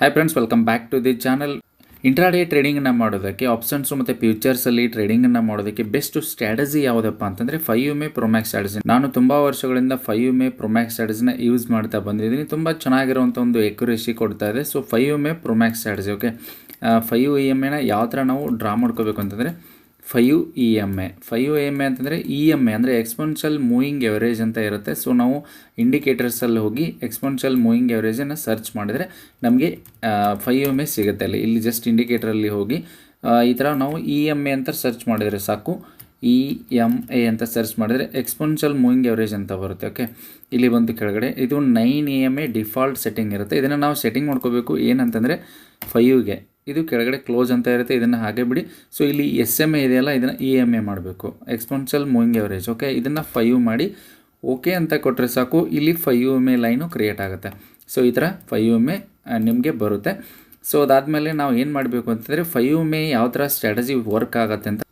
Hi friends welcome back to the channel intraday ಟ್ರೇಡಿಂಗನ್ನು ಮಾಡೋದಕ್ಕೆ options ಮತ್ತು ಫ್ಯೂಚರ್ಸಲ್ಲಿ ಟ್ರೇಡಿಂಗನ್ನು ಮಾಡೋದಕ್ಕೆ ಬೆಸ್ಟ್ ಸ್ಟ್ರಾಟಜಿ ಯಾವುದಪ್ಪ ಅಂತಂದರೆ ಫೈವ್ ಮೇ ಪ್ರೊಮ್ಯಾಕ್ಸ್ ಸ್ಟ್ರಾಟಜಿ ನಾನು ತುಂಬ ವರ್ಷಗಳಿಂದ ಫೈವ್ ಮೇ ಪ್ರೊಮ್ಯಾಕ್ಸ್ ಸ್ಟ್ರಾಟಜಿನ ಯೂಸ್ ಮಾಡ್ತಾ ಬಂದಿದ್ದೀನಿ. ತುಂಬ ಚೆನ್ನಾಗಿರುವಂಥ ಒಂದು ಎಕ್ಯುರೇಸಿ ಕೊಡ್ತಾ ಇದೆ. So five EMA pro max strategy okay five E M ಎನ ಯಾವ ಥರ ನಾವು ಡ್ರಾ ಮಾಡ್ಕೋಬೇಕು ಅಂತಂದರೆ five E M A. Five M A ಅಂತಂದರೆ ಇ ಎಂ ಎ, ಅಂದರೆ ಎಕ್ಸ್ಪೊನ್ಷಿಯಲ್ ಮೂವಿಂಗ್ ಎವರೇಜ್ ಅಂತ ಇರುತ್ತೆ. ಸೊ ನಾವು ಇಂಡಿಕೇಟರ್ಸಲ್ಲಿ ಹೋಗಿ ಎಕ್ಸ್ಪೊನ್ಷಿಯಲ್ ಮೂವಿಂಗ್ ಎವರೇಜನ್ನು ಸರ್ಚ್ ಮಾಡಿದರೆ ನಮಗೆ ಫೈವ್ ಎಂ ಎ ಸಿಗುತ್ತೆ ಅಲ್ಲಿ. ಇಲ್ಲಿ ಜಸ್ಟ್ ಇಂಡಿಕೇಟರಲ್ಲಿ ಹೋಗಿ ಈ ಥರ ನಾವು ಇ ಎಂ ಎ ಅಂತ ಸರ್ಚ್ ಮಾಡಿದರೆ ಸಾಕು. ಇ ಎಂ ಎ ಅಂತ ಸರ್ಚ್ ಮಾಡಿದರೆ ಎಕ್ಸ್ಪೊನ್ಷಿಯಲ್ ಮೂವಿಂಗ್ ಎವರೇಜ್ ಅಂತ ಬರುತ್ತೆ ಓಕೆ ಇಲ್ಲಿ ಬಂದು ಕೆಳಗಡೆ, ಇದು nine E M A default setting ಇರುತ್ತೆ. ಇದನ್ನು ನಾವು ಸೆಟ್ಟಿಂಗ್ ಮಾಡ್ಕೋಬೇಕು. ಏನಂತಂದರೆ ಫೈವ್ಗೆ ಇದು ಕೆಳಗಡೆ ಕ್ಲೋಸ್ ಅಂತ ಇರುತ್ತೆ, ಇದನ್ನು ಹಾಗೆ ಬಿಡಿ. ಸೊ ಇಲ್ಲಿ ಎಸ್ ಎಂ ಎ ಇದೆಯಲ್ಲ ಇದನ್ನು ಇ ಎಂ ಎ ಮಾಡಬೇಕು. ಎಕ್ಸ್ಪೋನ್ಷಲ್ ಮೂವಿಂಗ್ ಎವರೇಜ್ ಓಕೆ ಇದನ್ನು ಫೈವ್ ಮಾಡಿ ಓಕೆ ಅಂತ ಕೊಟ್ಟರೆ ಸಾಕು, ಇಲ್ಲಿ five M A line create ಆಗುತ್ತೆ. ಸೊ ಈ ಥರ ಫೈವ್ ಎಂ ಎ ನಿಮಗೆ ಬರುತ್ತೆ. ಸೊ ಅದಾದಮೇಲೆ ನಾವು ಏನು ಮಾಡಬೇಕು ಅಂತಂದರೆ ಫೈವ್ ಮೇ ಯಾವ ಥರ ಸ್ಟ್ರಾಟಜಿ ವರ್ಕ್ ಆಗುತ್ತೆ ಅಂತ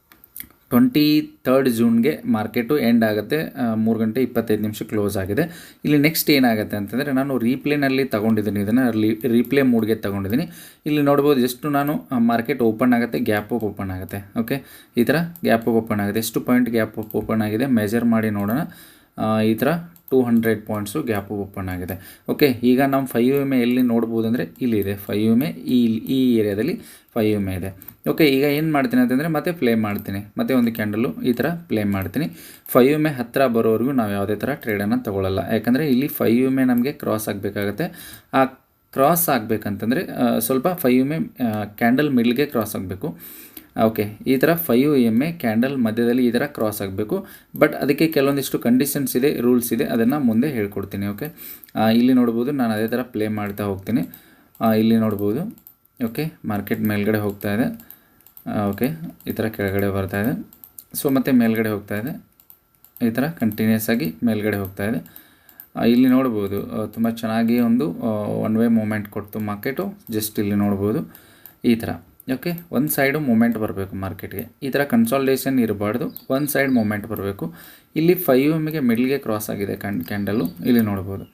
ಟ್ವೆಂಟಿ ತರ್ಡ್ ಜೂನ್ಗೆ ಮಾರ್ಕೆಟು ಎಂಡ್ ಆಗುತ್ತೆ. ಮೂರು ಗಂಟೆ ಇಪ್ಪತ್ತೈದು ನಿಮಿಷ ಕ್ಲೋಸ್ ಆಗಿದೆ. ಇಲ್ಲಿ ನೆಕ್ಸ್ಟ್ ಏನಾಗುತ್ತೆ ಅಂತಂದರೆ ನಾನು ರೀಪ್ಲೇನಲ್ಲಿ ತೊಗೊಂಡಿದ್ದೀನಿ. ಇದನ್ನು ರೀಪ್ಲೇ ಮೂಡ್ಗೆ ತೊಗೊಂಡಿದ್ದೀನಿ. ಇಲ್ಲಿ ನೋಡ್ಬೋದು ಎಷ್ಟು ನಾನು ಮಾರ್ಕೆಟ್ ಓಪನ್ ಆಗುತ್ತೆ ಗ್ಯಾಪ್ ಅಪ್ ಓಪನ್ ಆಗುತ್ತೆ. ಓಕೆ ಈ ಥರ ಗ್ಯಾಪ್ ಅಪ್ ಓಪನ್ ಆಗುತ್ತೆ ಎಷ್ಟು ಪಾಯಿಂಟ್ ಗ್ಯಾಪ್ ಅಪ್ ಓಪನ್ ಆಗಿದೆ? ಮೆಜರ್ ಮಾಡಿ ನೋಡೋಣ. ಈ ಥರ two hundred points gap open ಆಗಿದೆ. ಓಕೆ ಈಗ ನಾವು ಫೈವ್ ಎಂ ಎಲ್ಲಿ ನೋಡ್ಬೋದು ಅಂದರೆ ಇಲ್ಲಿದೆ ಫೈವ್ ಎಂ ಈ ಈ ಏರಿಯಾದಲ್ಲಿ ಫೈವ್ ಎಂ ಇದೆ. ಓಕೆ ಈಗ ಏನು ಮಾಡ್ತೀನಿ ಅಂತಂದರೆ ಮತ್ತೆ ಪ್ಲೇ ಮಾಡ್ತೀನಿ. ಮತ್ತೆ ಒಂದು ಕ್ಯಾಂಡಲು ಈ ಥರ ಪ್ಲೇ ಮಾಡ್ತೀನಿ. ಫೈವ್ ಎಂ ಹತ್ತಿರ ಬರೋವರೆಗೂ ನಾವು ಯಾವುದೇ ಥರ ಟ್ರೇಡನ್ನು ತೊಗೊಳ್ಳಲ್ಲ ಯಾಕಂದರೆ ಇಲ್ಲಿ ಫೈವ್ ಎಂ ನಮಗೆ ಕ್ರಾಸ್ ಆಗಬೇಕಾಗತ್ತೆ. ಆ ಕ್ರಾಸ್ ಆಗಬೇಕಂತಂದರೆ ಸ್ವಲ್ಪ ಫೈವ್ ಎಂ ಕ್ಯಾಂಡಲ್ ಮಿಡ್ಲ್ಗೆ ಕ್ರಾಸ್ ಆಗಬೇಕು. ಓಕೆ ಈ ಥರ ಫೈವ್ ಎಂ ಎ ಕ್ಯಾಂಡಲ್ ಮಧ್ಯದಲ್ಲಿ ಈ ಥರ ಕ್ರಾಸ್ ಆಗಬೇಕು. ಬಟ್ ಅದಕ್ಕೆ ಕೆಲವೊಂದಿಷ್ಟು ಕಂಡೀಷನ್ಸ್ ಇದೆ ರೂಲ್ಸ್ ಇದೆ, ಅದನ್ನು ಮುಂದೆ ಹೇಳ್ಕೊಡ್ತೀನಿ ಓಕೆ ಇಲ್ಲಿ ನೋಡ್ಬೋದು ನಾನು ಅದೇ ಥರ ಪ್ಲೇ ಮಾಡ್ತಾ ಹೋಗ್ತೀನಿ. ಇಲ್ಲಿ ನೋಡ್ಬೋದು ಓಕೆ ಮಾರ್ಕೆಟ್ ಮೇಲ್ಗಡೆ ಹೋಗ್ತಾ ಇದೆ. ಓಕೆ ಈ ಥರ ಕೆಳಗಡೆ ಬರ್ತಾ ಇದೆ. ಸೊ ಮತ್ತೆ ಮೇಲ್ಗಡೆ ಹೋಗ್ತಾ ಇದೆ. ಈ ಥರ ಕಂಟಿನ್ಯೂಸ್ ಆಗಿ ಮೇಲ್ಗಡೆ ಹೋಗ್ತಾ ಇದೆ. ಇಲ್ಲಿ ನೋಡ್ಬೋದು ತುಂಬ ಚೆನ್ನಾಗಿ ಒಂದು ಒನ್ ವೇ ಮೂಮೆಂಟ್ ಕೊಡ್ತು ಮಾರ್ಕೆಟು ಜಸ್ಟ್ ಇಲ್ಲಿ ನೋಡ್ಬೋದು. ಈ ಥರ ಓಕೆ ಒಂದು ಸೈಡು ಮೂಮೆಂಟ್ ಬರಬೇಕು ಮಾರ್ಕೆಟ್ಗೆ ಈ ಥರ ಕನ್ಸಾಲ್ಟೇಷನ್ ಇರಬಾರ್ದು. ಒಂದು ಸೈಡ್ ಮೂಮೆಂಟ್ ಬರಬೇಕು. ಇಲ್ಲಿ ಫೈವ್ ಎಮ್ಗೆ ಮಿಡ್ಲ್ಗೆ ಕ್ರಾಸ್ ಆಗಿದೆ ಕಣ್ ಕ್ಯಾಂಡಲ್ಲು ಇಲ್ಲಿ ನೋಡ್ಬೋದು.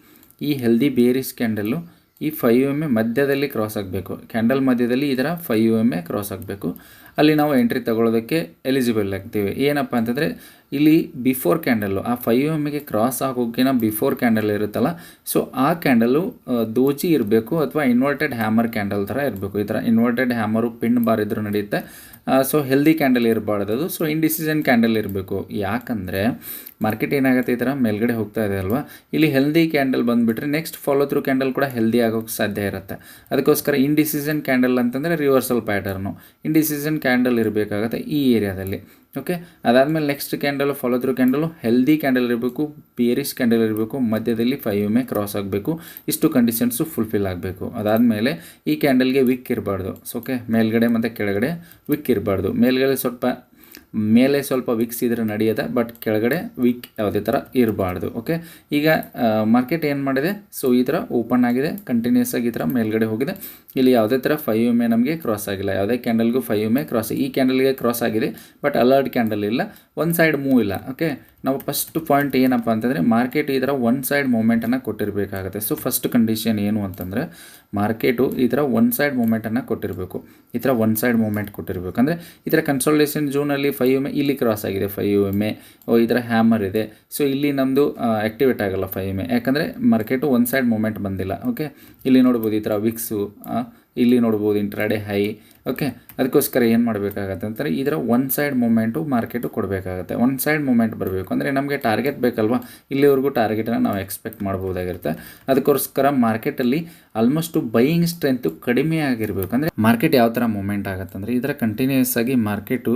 ಈ ಹೆಲ್ದಿ ಬೇರಿಸ್ ಕ್ಯಾಂಡಲ್ಲು ಈ ಫೈವ್ ಎಂ ಎ ಮಧ್ಯದಲ್ಲಿ ಕ್ರಾಸ್ ಆಗಬೇಕು. ಕ್ಯಾಂಡಲ್ ಮಧ್ಯದಲ್ಲಿ ಈ ಥರ ಫೈವ್ ಎಂ ಎ ಕ್ರಾಸ್ ಆಗಬೇಕು. ಅಲ್ಲಿ ನಾವು ಎಂಟ್ರಿ ತಗೊಳ್ಳೋದಕ್ಕೆ ಎಲಿಜಿಬಲ್ ಆಗ್ತೀವಿ. ಏನಪ್ಪ ಅಂತಂದರೆ, ಇಲ್ಲಿ ಬಿಫೋರ್ ಕ್ಯಾಂಡಲ್ಲು ಆ ಫೈವ್ ಎಮ್ಗೆ ಕ್ರಾಸ್ ಆಗೋಕ್ಕಿಂತ ಬಿಫೋರ್ ಕ್ಯಾಂಡಲ್ ಇರುತ್ತಲ್ಲ ಸೊ ಆ ಕ್ಯಾಂಡಲು ದೋಚಿ ಇರಬೇಕು ಅಥವಾ ಇನ್ವರ್ಟೆಡ್ ಹ್ಯಾಮರ್ ಕ್ಯಾಂಡಲ್ ಥರ ಇರಬೇಕು. ಈ ಥರ ಇನ್ವರ್ಟೆಡ್ ಹ್ಯಾಮರು ಪಿನ್ ಬಾರ್ ಇದ್ರೂ ನಡೆಯುತ್ತೆ. ಸೊ ಹೆಲ್ದಿ ಕ್ಯಾಂಡಲ್ ಇರಬಾರ್ದು ಅದು. ಸೊ ಇಂಡಿಸಿಷನ್ ಕ್ಯಾಂಡಲ್ ಇರಬೇಕು. ಯಾಕಂದರೆ ಮಾರ್ಕೆಟ್ ಏನಾಗುತ್ತೆ ಈ ಥರ ಮೇಲ್ಗಡೆ ಹೋಗ್ತಾ ಇದೆ ಅಲ್ವಾ? ಇಲ್ಲಿ ಹೆಲ್ದಿ ಕ್ಯಾಂಡಲ್ ಬಂದುಬಿಟ್ರೆ ನೆಕ್ಸ್ಟ್ ಫಾಲೋ ಥ್ರೂ ಕ್ಯಾಂಡಲ್ ಕೂಡ ಹೆಲ್ದಿ ಆಗೋಕ್ಕೆ ಸಾಧ್ಯ ಇರುತ್ತೆ. ಅದಕ್ಕೋಸ್ಕರ ಇಂಡಿಸಿಷನ್ ಕ್ಯಾಂಡಲ್ ಅಂತಂದರೆ ರಿವರ್ಸಲ್ ಪ್ಯಾಟರ್ನು ಇಂಡಿಸಿಷನ್ ಕ್ಯಾಂಡಲ್ ಇರಬೇಕಾಗತ್ತೆ ಈ ಏರಿಯಾದಲ್ಲಿ ಓಕೆ ಅದಾದಮೇಲೆ next candle follow through candle healthy candle ಇರಬೇಕು ಪಿಯರಿಸ್ ಕ್ಯಾಂಡಲ್ ಇರಬೇಕು, ಮಧ್ಯದಲ್ಲಿ ಫೈವ್ ಎಂ ಎ ಕ್ರಾಸ್ ಆಗಬೇಕು, ಇಷ್ಟು ಕಂಡೀಷನ್ಸು ಫುಲ್ಫಿಲ್ ಆಗಬೇಕು. ಅದಾದಮೇಲೆ ಈ ಕ್ಯಾಂಡಲ್ಗೆ ವಿಕ್ ಇರಬಾರ್ದು. ಸೊ ಓಕೆ ಮೇಲ್ಗಡೆ ಮತ್ತು ಕೆಳಗಡೆ ವಿಕ್ ಇರಬಾರ್ದು. ಮೇಲ್ಗಡೆ ಸ್ವಲ್ಪ ಮೇಲೆ ಸ್ವಲ್ಪ ವಿಕ್ಸ್ ಇದ್ರೆ ನಡೆಯುತ್ತೆ ಬಟ್ ಕೆಳಗಡೆ ವೀಕ್ ಯಾವುದೇ ಥರ ಇರಬಾರ್ದು ಓಕೆ ಈಗ ಮಾರ್ಕೆಟ್ ಏನು ಮಾಡಿದೆ? ಸೊ ಈ ಥರ ಓಪನ್ ಆಗಿದೆ ಕಂಟಿನ್ಯೂಸ್ ಆಗಿ ಈ ಥರ ಮೇಲ್ಗಡೆ ಹೋಗಿದೆ. ಇಲ್ಲಿ ಯಾವುದೇ ಥರ ಫೈವ್ ಎಂ ಎ ನಮಗೆ ಕ್ರಾಸ್ ಆಗಿಲ್ಲ, ಯಾವುದೇ ಕ್ಯಾಂಡಲ್ಗೂ ಫೈವ್ ಎಂ ಎ ಕ್ರಾಸ್ ಈ ಕ್ಯಾಂಡಲ್ಗೆ ಕ್ರಾಸ್ ಆಗಿದೆ ಬಟ್ ಅಲರ್ಟ್ ಕ್ಯಾಂಡಲ್ ಇಲ್ಲ ಒಂದು ಸೈಡ್ ಮೂವ್ ಇಲ್ಲ ಓಕೆ ನಾವು ಫಸ್ಟ್ ಪಾಯಿಂಟ್ ಏನಪ್ಪ ಅಂತಂದರೆ ಮಾರ್ಕೆಟ್ ಈ ಥರ ಒನ್ ಸೈಡ್ ಮೂಮೆಂಟನ್ನು ಕೊಟ್ಟಿರಬೇಕಾಗುತ್ತೆ. ಸೊ ಫಸ್ಟ್ ಕಂಡೀಷನ್ ಏನು ಅಂತಂದರೆ ಮಾರ್ಕೆಟು ಈ ಥರ ಒನ್ ಸೈಡ್ ಮೂಮೆಂಟನ್ನು ಕೊಟ್ಟಿರಬೇಕು, ಈ ಥರ ಒನ್ ಸೈಡ್ ಮೂಮೆಂಟ್ ಕೊಟ್ಟಿರಬೇಕು. ಅಂದರೆ, ಈ ಥರ ಕನ್ಸಲ್ಟೇಷನ್ ಜೂನಲ್ಲಿ ಫೈವ್ ಎಂ ಎ ಇಲ್ಲಿ ಕ್ರಾಸ್ ಆಗಿದೆ ಫೈವ್ ಎಂ ಎ ಥರ ಹ್ಯಾಮರ್ ಇದೆ. ಸೊ ಇಲ್ಲಿ ನಮ್ಮದು ಆ್ಯಕ್ಟಿವೇಟ್ ಆಗಲ್ಲ ಫೈವ್ ಎಂ ಎ ಯಾಕಂದರೆ ಮಾರ್ಕೆಟು ಒನ್ ಸೈಡ್ ಮೂಮೆಂಟ್ ಬಂದಿಲ್ಲ ಓಕೆ ಇಲ್ಲಿ ನೋಡ್ಬೋದು ಈ ಥರ ವಿಕ್ಸು ಇಲ್ಲಿ ನೋಡ್ಬೋದು ಇಂಟ್ರಾಡೆ ಹೈ ಓಕೆ ಅದಕ್ಕೋಸ್ಕರ ಏನು ಮಾಡಬೇಕಾಗತ್ತೆ ಅಂತಂದರೆ ಇದರ ಒನ್ ಸೈಡ್ ಮೂಮೆಂಟು ಮಾರ್ಕೆಟು ಕೊಡಬೇಕಾಗತ್ತೆ. ಒನ್ ಸೈಡ್ ಮೂಮೆಂಟ್ ಬರಬೇಕು. ಅಂದರೆ ನಮಗೆ ಟಾರ್ಗೆಟ್ ಬೇಕಲ್ವಾ? ಇಲ್ಲಿವರೆಗೂ ಟಾರ್ಗೆಟನ್ನು ನಾವು ಎಕ್ಸ್ಪೆಕ್ಟ್ ಮಾಡ್ಬೋದಾಗಿರುತ್ತೆ. ಅದಕ್ಕೋಸ್ಕರ ಮಾರ್ಕೆಟಲ್ಲಿ ಆಲ್ಮೋಸ್ಟು ಬೈಯಿಂಗ್ ಸ್ಟ್ರೆಂತು ಕಡಿಮೆ ಆಗಿರಬೇಕು. ಅಂದರೆ ಮಾರ್ಕೆಟ್ ಯಾವ ಥರ ಮೂಮೆಂಟ್ ಆಗುತ್ತೆ ಅಂದರೆ ಇದರ ಕಂಟಿನ್ಯೂಸ್ ಆಗಿ ಮಾರ್ಕೆಟು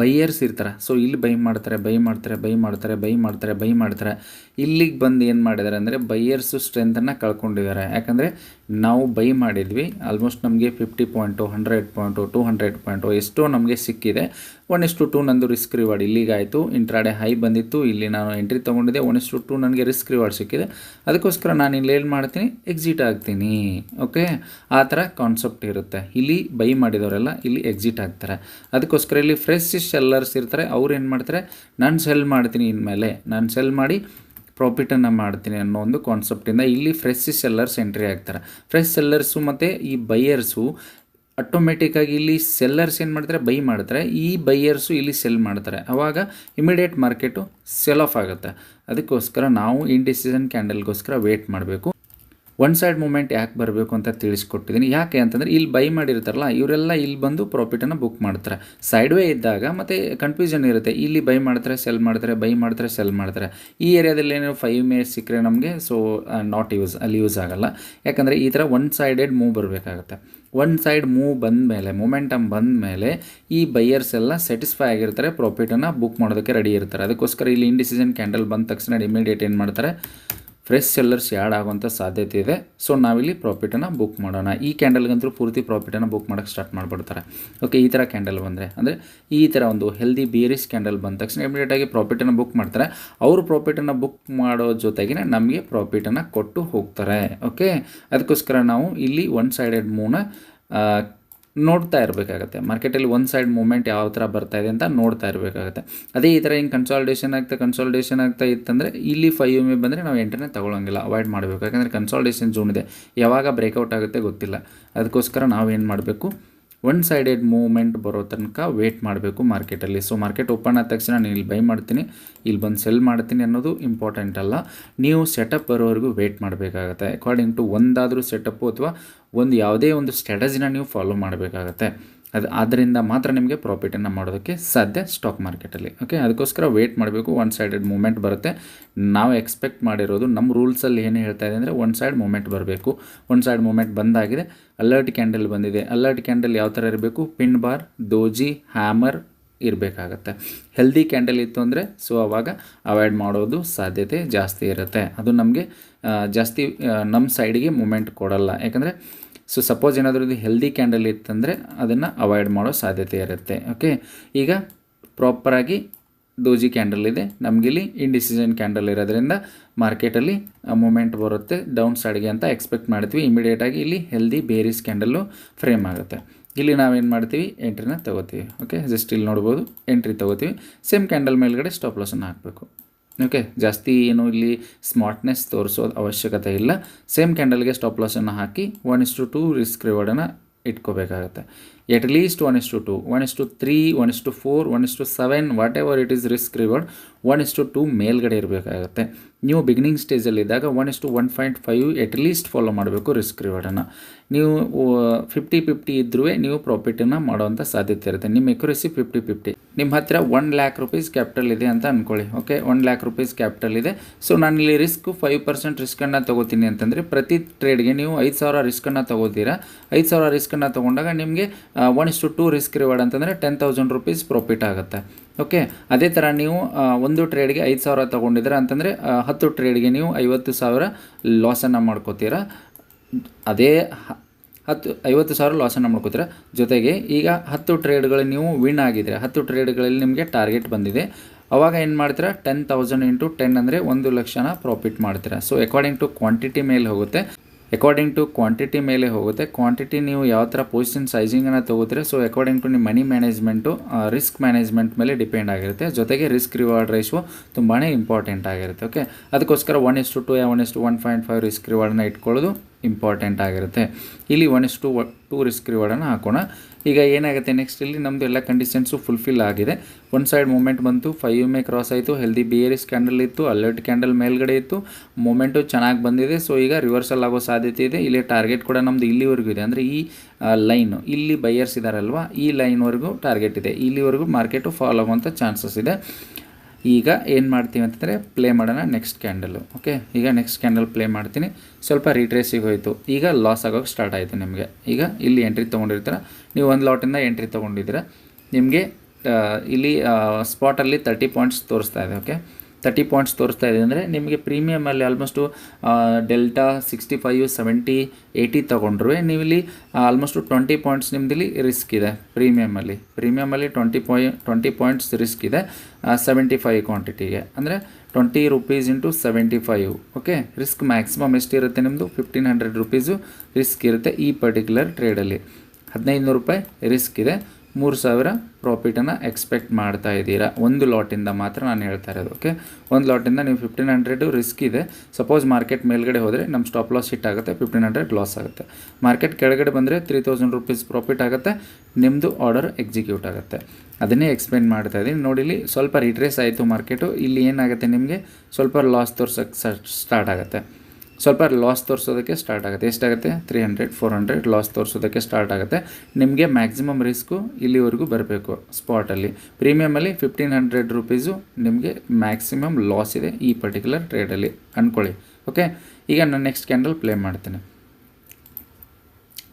ಬೈಯರ್ಸ್ ಇರ್ತಾರೆ. ಸೊ ಇಲ್ಲಿ ಬೈ ಮಾಡ್ತಾರೆ ಬೈ ಮಾಡ್ತಾರೆ ಬೈ ಮಾಡ್ತಾರೆ ಬೈ ಮಾಡ್ತಾರೆ ಬೈ ಮಾಡ್ತಾರೆ. ಇಲ್ಲಿಗೆ ಬಂದು ಏನು ಮಾಡಿದ್ದಾರೆ ಅಂದರೆ ಬೈಯರ್ಸು ಸ್ಟ್ರೆಂತನ್ನು ಕಳ್ಕೊಂಡಿದ್ದಾರೆ ಯಾಕಂದರೆ ನಾವು ಬೈ ಮಾಡಿದ್ವಿ. ಆಲ್ಮೋಸ್ಟ್ ನಮಗೆ fifty point hundred point two hundred point ಎಷ್ಟೋ ನಮಗೆ ಸಿಕ್ಕಿದೆ. ಒನ್ ಇಷ್ಟು ಟು ನಂದು ರಿಸ್ಕ್ ರಿವಾರ್ಡ್ ಇಲ್ಲಿಗಾಯಿತು ಇಂಟ್ರಾಡೆ ಹೈ ಬಂದಿತ್ತು. ಇಲ್ಲಿ ನಾನು ಎಂಟ್ರಿ ತೊಗೊಂಡಿದ್ದೆ. ಒನ್ ಇಷ್ಟು ಟು ನನಗೆ ರಿಸ್ಕ್ ರಿವಾರ್ಡ್ ಸಿಕ್ಕಿದೆ. ಅದಕ್ಕೋಸ್ಕರ ನಾನು ಇಲ್ಲಿ ಏನು ಮಾಡ್ತೀನಿ ಎಕ್ಸಿಟ್ ಆಗ್ತೀನಿ. ಓಕೆ ಆ ಥರ ಕಾನ್ಸೆಪ್ಟ್ ಇರುತ್ತೆ. ಇಲ್ಲಿ ಬೈ ಮಾಡಿದವರೆಲ್ಲ ಇಲ್ಲಿ ಎಕ್ಸಿಟ್ ಆಗ್ತಾರೆ. ಅದಕ್ಕೋಸ್ಕರ ಇಲ್ಲಿ ಫ್ರೆಶ್ ಸೆಲ್ಲರ್ಸ್ ಇರ್ತಾರೆ. ಅವ್ರು ಏನು ಮಾಡ್ತಾರೆ? ನಾನು ಸೆಲ್ ಮಾಡ್ತೀನಿ ಇನ್ಮೇಲೆ. ನಾನು ಸೆಲ್ ಮಾಡಿ ಪ್ರಾಫಿಟನ್ನು ಮಾಡ್ತೀನಿ ಅನ್ನೋ ಒಂದು ಕಾನ್ಸೆಪ್ಟಿಂದ ಇಲ್ಲಿ ಫ್ರೆಶ್ ಸೆಲ್ಲರ್ಸ್ ಎಂಟ್ರಿ ಆಗ್ತಾರೆ. ಫ್ರೆಶ್ ಸೆಲ್ಲರ್ಸು ಮತ್ತು ಈ ಬೈಯರ್ಸು ಆಟೋಮೆಟಿಕ್ಕಾಗಿ ಇಲ್ಲಿ ಸೆಲ್ಲರ್ಸ್ ಏನು ಮಾಡ್ತಾರೆ? ಬೈ ಮಾಡ್ತಾರೆ. ಈ ಬೈಯರ್ಸು ಇಲ್ಲಿ ಸೆಲ್ ಮಾಡ್ತಾರೆ. ಆವಾಗ ಇಮಿಡಿಯೇಟ್ ಮಾರ್ಕೆಟು ಸೆಲ್ ಆಫ್ ಆಗುತ್ತೆ. ಅದಕ್ಕೋಸ್ಕರ ನಾವು ಇಂಡಿಸಿಷನ್ ಕ್ಯಾಂಡಲ್ಗೋಸ್ಕರ ವೇಟ್ ಮಾಡಬೇಕು. ಒನ್ ಸೈಡ್ ಮೂಮೆಂಟ್ ಯಾಕೆ ಬರಬೇಕು ಅಂತ ತಿಳಿಸ್ಕೊಟ್ಟಿದ್ದೀನಿ. ಯಾಕೆ ಅಂತಂದರೆ ಇಲ್ಲಿ ಬೈ ಮಾಡಿರ್ತಾರಲ್ಲ, ಇವರೆಲ್ಲ ಇಲ್ಲಿ ಬಂದು ಪ್ರಾಫಿಟನ್ನು ಬುಕ್ ಮಾಡ್ತಾರೆ. ಸೈಡ್ ವೇ ಇದ್ದಾಗ ಮತ್ತು ಕನ್ಫ್ಯೂಷನ್ ಇರುತ್ತೆ. ಇಲ್ಲಿ ಬೈ ಮಾಡ್ತಾರೆ ಸೆಲ್ ಮಾಡ್ತಾರೆ ಬೈ ಮಾಡ್ತಾರೆ ಸೆಲ್ ಮಾಡ್ತಾರೆ. ಈ ಏರಿಯಾದಲ್ಲಿ ಏನೋ ಫೈವ್ ಮಿನಿಟ್ಸ್ ಸಿಕ್ಕರೆ ನಮಗೆ ಸೊ ನಾಟ್ ಯೂಸ್ ಅಲ್ಲಿ ಯೂಸ್ ಆಗಲ್ಲ. ಯಾಕಂದರೆ ಈ ಥರ ಒನ್ ಸೈಡೆಡ್ ಮೂವ್ ಬರಬೇಕಾಗತ್ತೆ. ಒನ್ ಸೈಡ್ ಮೂವ್ ಬಂದ ಮೇಲೆ ಮೊಮೆಂಟಮ್ ಬಂದ ಮೇಲೆ ಈ ಬೈಯರ್ಸ್ ಎಲ್ಲ ಸ್ಯಾಟಿಸ್ಫೈ ಆಗಿರ್ತಾರೆ ಪ್ರಾಫಿಟನ್ನು ಬುಕ್ ಮಾಡೋದಕ್ಕೆ ರೆಡಿ ಇರ್ತಾರೆ. ಅದಕ್ಕೋಸ್ಕರ ಇಲ್ಲಿ ಇಂಡಿಸಿಷನ್ ಕ್ಯಾಂಡಲ್ ಬಂದ ತಕ್ಷಣ ಇಮಿಡಿಯೇಟ್ ಏನು ಮಾಡ್ತಾರೆ? ಫ್ರೆಶ್ ಸೆಲ್ಲರ್ಸ್ ಆ್ಯಡ್ ಆಗುವಂಥ ಸಾಧ್ಯತೆ ಇದೆ. ಸೊ ನಾವಿಲ್ಲಿ ಪ್ರಾಫಿಟನ್ನು ಬುಕ್ ಮಾಡೋಣ. ಈ ಕ್ಯಾಂಡಲ್ಗಂತೂ ಪೂರ್ತಿ ಪ್ರಾಫಿಟನ್ನು ಬುಕ್ ಮಾಡೋಕ್ಕೆ ಸ್ಟಾರ್ಟ್ ಮಾಡಿಬಿಡ್ತಾರೆ. ಓಕೆ ಈ ಥರ ಕ್ಯಾಂಡಲ್ ಬಂದರೆ. ಅಂದರೆ ಈ ಥರ ಒಂದು ಹೆಲ್ದಿ ಬೇರಿಸ್ ಕ್ಯಾಂಡಲ್ ಬಂದ ತಕ್ಷಣ ಇಮಿಡಿಯೇಟಾಗಿ ಪ್ರಾಫಿಟನ್ನು ಬುಕ್ ಮಾಡ್ತಾರೆ. ಅವರು ಪ್ರಾಫಿಟನ್ನು ಬುಕ್ ಮಾಡೋ ಜೊತೆಗೆ ನಮಗೆ ಪ್ರಾಫಿಟನ್ನು ಕೊಟ್ಟು ಹೋಗ್ತಾರೆ. ಓಕೆ ಅದಕ್ಕೋಸ್ಕರ ನಾವು ಇಲ್ಲಿ ಒನ್ ಸೈಡೆಡ್ ಮೂನ ನೋಡ್ತಾ ಇರಬೇಕಾಗತ್ತೆ. ಮಾರ್ಕೆಟಲ್ಲಿ ಒಂದು ಸೈಡ್ ಮೂಮೆಂಟ್ ಯಾವ ಥರ ಬರ್ತಾ ಇದೆ ಅಂತ ನೋಡ್ತಾ ಇರಬೇಕಾಗತ್ತೆ. ಅದೇ ಈ ಥರ ಹಿಂಗೆ ಕನ್ಸಾಲ್ಟೇಷನ್ ಆಗ್ತಾ ಕನ್ಸಾಲ್ಟೇಷನ್ ಆಗ್ತಾ ಇತ್ತಂದರೆ ಇಲ್ಲಿ ಫೈವ್ ಎಂ ಎ ಬಂದರೆ ನಾವು ಎಂಟನೇ ತಗೊಳ್ಳೋಂಗಿಲ್ಲ ಅವಾಯ್ಡ್ ಮಾಡಬೇಕು. ಯಾಕಂದರೆ ಕನ್ಸಾಲ್ಟೇಷನ್ ಝೋನ್ ಇದೆ. ಯಾವಾಗ ಬ್ರೇಕೌಟ್ ಆಗುತ್ತೆ ಗೊತ್ತಿಲ್ಲ. ಅದಕ್ಕೋಸ್ಕರ ನಾವೇನು ಮಾಡಬೇಕು? ಒನ್ ಸೈಡೆಡ್ ಮೂವ್ಮೆಂಟ್ ಬರೋ ತನಕ ವೇಟ್ ಮಾಡಬೇಕು ಮಾರ್ಕೆಟಲ್ಲಿ. ಸೊ ಮಾರ್ಕೆಟ್ ಓಪನ್ ಆದ ತಕ್ಷಣ ನಾನು ಇಲ್ಲಿ ಬೈ ಮಾಡ್ತೀನಿ. ಇಲ್ಲಿ ಬಂದು ಸೆಲ್ ಮಾಡ್ತೀನಿ ಅನ್ನೋದು ಇಂಪಾರ್ಟೆಂಟ್ ಅಲ್ಲ. ನೀವು ಸೆಟಪ್ ಬರೋವರೆಗೂ ವೇಟ್ ಮಾಡಬೇಕಾಗತ್ತೆ. ಅಕಾರ್ಡಿಂಗ್ ಟು ಒಂದಾದರೂ ಸೆಟಪ್ಪು ಅಥವಾ ಒಂದು ಯಾವುದೇ ಒಂದು ಸ್ಟ್ರಾಟಜಿನ ನೀವು ಫಾಲೋ ಮಾಡಬೇಕಾಗತ್ತೆ. ಅದು ಆದ್ದರಿಂದ ಮಾತ್ರ ನಿಮಗೆ ಪ್ರಾಫಿಟನ್ನು ಮಾಡೋದಕ್ಕೆ ಸಾಧ್ಯ ಸ್ಟಾಕ್ ಮಾರ್ಕೆಟಲ್ಲಿ ಓಕೆ ಅದಕ್ಕೋಸ್ಕರ ವೇಟ್ ಮಾಡಬೇಕು ಒನ್ ಸೈಡೆಡ್ ಮೂಮೆಂಟ್ ಬರುತ್ತೆ. ನಾವು ಎಕ್ಸ್ಪೆಕ್ಟ್ ಮಾಡಿರೋದು ನಮ್ಮ ರೂಲ್ಸಲ್ಲಿ ಏನು ಹೇಳ್ತಾ ಇದೆ ಅಂದರೆ ಒನ್ ಸೈಡ್ ಮೂಮೆಂಟ್ ಬರಬೇಕು. ಒನ್ ಸೈಡ್ ಮೂಮೆಂಟ್ ಬಂದಾಗಿದೆ ಅಲರ್ಟ್ ಕ್ಯಾಂಡಲ್ ಬಂದಿದೆ. ಅಲರ್ಟ್ ಕ್ಯಾಂಡಲ್ ಯಾವ ಥರ ಇರಬೇಕು? ಪಿನ್ ಬಾರ್ ದೋಜಿ ಹ್ಯಾಮರ್ ಇರಬೇಕಾಗತ್ತೆ. ಹೆಲ್ದಿ ಕ್ಯಾಂಡಲ್ ಇತ್ತು ಅಂದರೆ ಸೊ ಅವಾಗ ಅವಾಯ್ಡ್ ಮಾಡೋದು ಸಾಧ್ಯತೆ ಜಾಸ್ತಿ ಇರುತ್ತೆ. ಅದು ನಮಗೆ ಜಾಸ್ತಿ ನಮ್ಮ ಸೈಡಿಗೆ ಮೂಮೆಂಟ್ ಕೊಡಲ್ಲ. ಯಾಕಂದರೆ ಸೊ ಸಪೋಸ್ ಏನಾದರೂ ಇದು ಹೆಲ್ದಿ ಕ್ಯಾಂಡಲ್ ಇತ್ತಂದರೆ ಅದನ್ನು ಅವಾಯ್ಡ್ ಮಾಡೋ ಸಾಧ್ಯತೆ ಇರುತ್ತೆ ಓಕೆ ಈಗ ಪ್ರಾಪರಾಗಿ ದೋಜಿ ಕ್ಯಾಂಡಲ್ ಇದೆ. ನಮಗಿಲ್ಲಿ ಇಂಡಿಸಿಷನ್ ಕ್ಯಾಂಡಲ್ ಇರೋದ್ರಿಂದ ಮಾರ್ಕೆಟಲ್ಲಿ ಮೂಮೆಂಟ್ ಬರುತ್ತೆ ಡೌನ್ ಸೈಡ್ಗೆ ಅಂತ ಎಕ್ಸ್ಪೆಕ್ಟ್ ಮಾಡ್ತೀವಿ. ಇಮಿಡಿಯೇಟಾಗಿ ಇಲ್ಲಿ ಹೆಲ್ದಿ ಬೇರೀಸ್ ಕ್ಯಾಂಡಲ್ಲು ಫ್ರೇಮ್ ಆಗುತ್ತೆ. ಇಲ್ಲಿ ನಾವೇನು ಮಾಡ್ತೀವಿ? ಎಂಟ್ರಿನ ತೊಗೋತೀವಿ ಓಕೆ ಜಸ್ಟ್ ಇಲ್ಲಿ ನೋಡ್ಬೋದು ಎಂಟ್ರಿ ತೊಗೋತೀವಿ. ಸೇಮ್ ಕ್ಯಾಂಡಲ್ ಮೇಲ್ಗಡೆ ಸ್ಟಾಪ್ ಲಾಸನ್ನು ಹಾಕಬೇಕು. ಓಕೆ ಜಾಸ್ತಿ ಏನು ಇಲ್ಲಿ ಸ್ಮಾರ್ಟ್ನೆಸ್ ತೋರಿಸೋದು ಅವಶ್ಯಕತೆ ಇಲ್ಲ. ಸೇಮ್ ಕ್ಯಾಂಡಲ್ಗೆ ಸ್ಟಾಪ್ ಲಾಸನ್ನು ಹಾಕಿ one is to two risk ರಿವಾರ್ಡನ್ನು ಇಟ್ಕೋಬೇಕಾಗತ್ತೆ. Least one is to two one is to three one is to four one is to seven whatever it is risk reward one is to two ಮೇಲ್ಗಡೆ ಇರಬೇಕಾಗುತ್ತೆ. ನೀವು beginning ಸ್ಟೇಜಲ್ಲಿದ್ದಾಗ one is to one point five at least follow ಮಾಡಬೇಕು risk ರಿವಾರ್ಡನ್ನು ನೀವು fifty fifty ಇದ್ರೂ ನೀವು ಪ್ರಾಫಿಟನ್ನು ಮಾಡೋವಂಥ ಸಾಧ್ಯತೆ ಇರುತ್ತೆ. ನಿಮ್ಮ ಎಕ್ಯುರಸಿ ಫಿಫ್ಟಿ ಫಿಫ್ಟಿ ನಿಮ್ಮ ಹತ್ತಿರ ಒನ್ ಲ್ಯಾಕ್ ರುಪೀಸ್ ಕ್ಯಾಪಿಟಲ್ ಇದೆ ಅಂತ ಅಂದ್ಕೊಳ್ಳಿ okay one lakh rupees capital ಇದೆ. ಸೊ ನಾನು ಇಲ್ಲಿ ರಿಸ್ಕ್ ಫೈವ್ ಪರ್ಸೆಂಟ್ ರಿಸ್ಕನ್ನು ತೊಗೋತೀನಿ ಅಂತಂದರೆ ಪ್ರತಿ ಟ್ರೇಡ್ಗೆ ನೀವು ಐದು ಸಾವಿರ ರಿಸ್ಕನ್ನು ತೊಗೋತೀರಾ? ಐದು ಸಾವಿರ ರಿಸ್ಕನ್ನು ತೊಗೊಂಡಾಗ ನಿಮಗೆ one is to two risk reward ಅಂತಂದರೆ ಟೆನ್ ತೌಸಂಡ್ ರುಪೀಸ್ ಪ್ರಾಫಿಟ್ ಆಗುತ್ತೆ. ಓಕೆ ಅದೇ ಥರ ನೀವು ಒಂದು ಟ್ರೇಡ್ಗೆ ಐದು ಸಾವಿರ ತೊಗೊಂಡಿದ್ದೀರಾ ಅಂತಂದರೆ ಹತ್ತು ಟ್ರೇಡ್ಗೆ ನೀವು ಐವತ್ತು ಸಾವಿರ ಲಾಸನ್ನು ಮಾಡ್ಕೋತೀರಾ. ಅದೇ ಹತ್ತು, ಐವತ್ತು ಸಾವಿರ ಲಾಸನ್ನು ಮಾಡ್ಕೋತೀರ. ಜೊತೆಗೆ ಈಗ ಹತ್ತು ಟ್ರೇಡ್ಗಳು ನೀವು ವಿನ್ ಆಗಿದ್ರೆ, ಹತ್ತು ಟ್ರೇಡ್ಗಳಲ್ಲಿ ನಿಮಗೆ ಟಾರ್ಗೆಟ್ ಬಂದಿದೆ. ಅವಾಗ ಏನು ಮಾಡ್ತೀರಾ? ಟೆನ್ ತೌಸಂಡ್ ಇಂಟು ಟೆನ್ ಅಂದರೆ ಒಂದು ಲಕ್ಷನ ಪ್ರಾಫಿಟ್ ಮಾಡ್ತೀರಾ. ಸೊ ಅಕಾರ್ಡಿಂಗ್ ಟು ಕ್ವಾಂಟಿಟಿ ಮೇಲೆ ಹೋಗುತ್ತೆ. ಅಕಾರ್ಡಿಂಗ್ ಟು ಕ್ವಾಂಟಿಟಿ ಮೇಲೆ ಹೋಗುತ್ತೆ. ಕ್ವಾಂಟಿಟಿ ನೀವು ಯಾವ ಥರ ಪೊಸಿಷನ್ ಸೈಜಿಂಗನ್ನು ತೊಗೋದ್ರೆ ಸೊ ಅಕಾರ್ಡಿಂಗ್ ಟು ನಿಮ್ಮ ಮನಿ ಮ್ಯಾನೇಜ್ಮೆಂಟು ರಿಸ್ಕ್ ಮ್ಯಾನೇಜ್ಮೆಂಟ್ ಮೇಲೆ ಡಿಪೆಂಡ್ ಆಗಿರುತ್ತೆ. ಜೊತೆಗೆ ರಿಸ್ಕ್ ರಿವಾರ್ಡ್ ರೇಷೋ ತುಂಬಾ ಇಂಪಾರ್ಟೆಂಟ್ ಆಗಿರುತ್ತೆ ಓಕೆ ಅದಕ್ಕೋಸ್ಕರ one is two one is two one point five risk ರಿವಾರ್ಡನ್ನ ಇಟ್ಕೊಳ್ಳೋದು ಇಂಪಾರ್ಟೆಂಟ್ ಆಗಿರುತ್ತೆ. ಇಲ್ಲಿ one is two two risk ರಿವಾರ್ಡನ್ನು ಹಾಕೋಣ. ಈಗ ಏನಾಗುತ್ತೆ ನೆಕ್ಸ್ಟ್ ಇಲ್ಲಿ ನಮ್ಮದು ಎಲ್ಲ ಕಂಡೀಷನ್ಸು ಫುಲ್ಫಿಲ್ ಆಗಿದೆ. ಒನ್ ಸೈಡ್ ಮೂಮೆಂಟ್ ಬಂತು ಫೈವ್ ಎಂ ಎ ಕ್ರಾಸ್ ಆಯಿತು ಹೆಲ್ದಿ ಬಿಯರಿಸ್ ಕ್ಯಾಂಡಲ್ ಇತ್ತು ಅಲರ್ಟ್ ಕ್ಯಾಂಡಲ್ ಮೇಲ್ಗಡೆ ಇತ್ತು ಮೂಮೆಂಟು ಚೆನ್ನಾಗಿ ಬಂದಿದೆ. ಸೊ ಈಗ ರಿವರ್ಸಲ್ ಆಗೋ ಸಾಧ್ಯತೆ ಇದೆ. ಇಲ್ಲಿ ಟಾರ್ಗೆಟ್ ಕೂಡ ನಮ್ಮದು ಇಲ್ಲಿವರೆಗೂ ಇದೆ. ಅಂದರೆ ಈ ಲೈನು ಇಲ್ಲಿ ಬೈಯರ್ಸ್ ಇದ್ದಾರಲ್ವ ಈ ಲೈನ್ವರೆಗೂ ಟಾರ್ಗೆಟ್ ಇದೆ. ಇಲ್ಲಿವರೆಗೂ ಮಾರ್ಕೆಟು ಫಾಲೋ ಆಗುವಂಥ ಚಾನ್ಸಸ್ ಇದೆ. ಈಗ ಏನು ಮಾಡ್ತೀವಿ ಅಂತಂದರೆ ಪ್ಲೇ ಮಾಡೋಣ ನೆಕ್ಸ್ಟ್ ಕ್ಯಾಂಡಲು ಓಕೆ ಈಗ ನೆಕ್ಸ್ಟ್ ಕ್ಯಾಂಡಲ್ ಪ್ಲೇ ಮಾಡ್ತೀನಿ. ಸ್ವಲ್ಪ ರೀಟ್ರೇಸಿಗೆ ಹೋಯಿತು. ಈಗ ಲಾಸ್ ಆಗೋಕ್ಕೆ ಸ್ಟಾರ್ಟ್ ಆಯಿತು ನಿಮಗೆ. ಈಗ ಇಲ್ಲಿ ಎಂಟ್ರಿ ತೊಗೊಂಡಿರ್ತೀರ. ನೀವು ಒಂದು ಲಾಟಿಂದ ಎಂಟ್ರಿ ತೊಗೊಂಡಿದ್ದೀರ. ನಿಮಗೆ ಇಲ್ಲಿ ಸ್ಪಾಟಲ್ಲಿ ತರ್ಟಿ ಪಾಯಿಂಟ್ಸ್ ತೋರಿಸ್ತಾ ಇದೆ. ಓಕೆ ತರ್ಟಿ ಪಾಯಿಂಟ್ಸ್ ತೋರಿಸ್ತಾ ಇದೆ. ಅಂದರೆ ನಿಮಗೆ ಪ್ರೀಮಿಯಮಲ್ಲಿ almost delta sixty five seventy eighty ತೊಗೊಂಡ್ರು, ನೀವಿಲ್ಲಿ ಆಲ್ಮೋಸ್ಟು ಟ್ವೆಂಟಿ ಪಾಯಿಂಟ್ಸ್ ನಿಮ್ಮದಿಲ್ಲಿ ರಿಸ್ಕ್ ಇದೆ ಪ್ರೀಮಿಯಮಲ್ಲಿ ಪ್ರೀಮಿಯಮಲ್ಲಿ ಟ್ವೆಂಟಿ ಪಾಯ್ ಟ್ವೆಂಟಿ ಪಾಯಿಂಟ್ಸ್ ರಿಸ್ಕ್ ಇದೆ ಸೆವೆಂಟಿ ಫೈವ್ ಕ್ವಾಂಟಿಟಿಗೆ ಅಂದರೆ twenty rupees into seventy five okay risk maximum ಎಷ್ಟಿರುತ್ತೆ ನಿಮ್ಮದು ಫಿಫ್ಟೀನ್ ಹಂಡ್ರೆಡ್ ರುಪೀಸು ರಿಸ್ಕ್ ಇರುತ್ತೆ ಈ ಪರ್ಟಿಕ್ಯುಲರ್ ಟ್ರೇಡಲ್ಲಿ ಹದಿನೈದು ನೂರು ರೂಪಾಯಿ ರಿಸ್ಕ್ ಇದೆ. ಮೂರು ಸಾವಿರ ಪ್ರಾಫಿಟನ್ನು ಎಕ್ಸ್ಪೆಕ್ಟ್ ಮಾಡ್ತಾ ಇದ್ದೀರಾ. ಒಂದು ಲಾಟಿಂದ ಮಾತ್ರ ನಾನು ಹೇಳ್ತಾ ಇರೋದು ಓಕೆ ಒಂದು ಲಾಟಿಂದ ನೀವು ಫಿಫ್ಟೀನ್ ಹಂಡ್ರೆಡು ರಿಸ್ಕ್ ಇದೆ. ಸಪೋಸ್ ಮಾರ್ಕೆಟ್ ಮೇಲ್ಗಡೆ ಹೋದರೆ ನಮ್ಮ ಸ್ಟಾಪ್ ಲಾಸ್ ಹಿಟ್ ಆಗುತ್ತೆ ಫಿಫ್ಟೀನ್ ಹಂಡ್ರೆಡ್ ಲಾಸ್ ಆಗುತ್ತೆ. ಮಾರ್ಕೆಟ್ ಕೆಳಗಡೆ ಬಂದರೆ ತ್ರೀ ತೌಸಂಡ್ ರುಪೀಸ್ ಪ್ರಾಫಿಟ್ ಆಗುತ್ತೆ ನಿಮ್ಮದು ಆರ್ಡರ್ ಎಕ್ಸಿಕ್ಯೂಟ್ ಆಗುತ್ತೆ. ಅದನ್ನೇ ಎಕ್ಸ್ಪ್ಲೇನ್ ಮಾಡ್ತಾ ಇದ್ದೀನಿ. ನೋಡಿ, ಇಲ್ಲಿ ಸ್ವಲ್ಪ ರಿಟ್ರೇಸ್ ಆಯಿತು ಮಾರ್ಕೆಟು ಇಲ್ಲಿ ಏನಾಗುತ್ತೆ ನಿಮಗೆ? ಸ್ವಲ್ಪ ಲಾಸ್ ತೋರ್ಸೋಕ್ಕೆ ಸ್ಟಾರ್ಟ್ ಆಗುತ್ತೆ. ಸ್ವಲ್ಪ ಲಾಸ್ ತೋರಿಸೋದಕ್ಕೆ ಸ್ಟಾರ್ಟ್ ಆಗುತ್ತೆ. ಎಷ್ಟಾಗುತ್ತೆ? Three hundred four hundred loss ತೋರಿಸೋದಕ್ಕೆ start ಆಗುತ್ತೆ. ನಿಮಗೆ ಮ್ಯಾಕ್ಸಿಮಮ್ ರಿಸ್ಕು ಇಲ್ಲಿವರೆಗೂ ಬರಬೇಕು ಸ್ಪಾಟಲ್ಲಿ ಪ್ರೀಮಿಯಮಲ್ಲಿ ಫಿಫ್ಟೀನ್ ಹಂಡ್ರೆಡ್ ರುಪೀಸು ನಿಮಗೆ ಮ್ಯಾಕ್ಸಿಮಮ್ ಲಾಸ್ ಇದೆ ಈ ಪರ್ಟಿಕ್ಯುಲರ್ ಟ್ರೇಡಲ್ಲಿ ಅಂದ್ಕೊಳ್ಳಿ ಓಕೆ ಈಗ ನಾನು ನೆಕ್ಸ್ಟ್ ಕ್ಯಾಂಡಲ್ ಪ್ಲೇ ಮಾಡ್ತೀನಿ.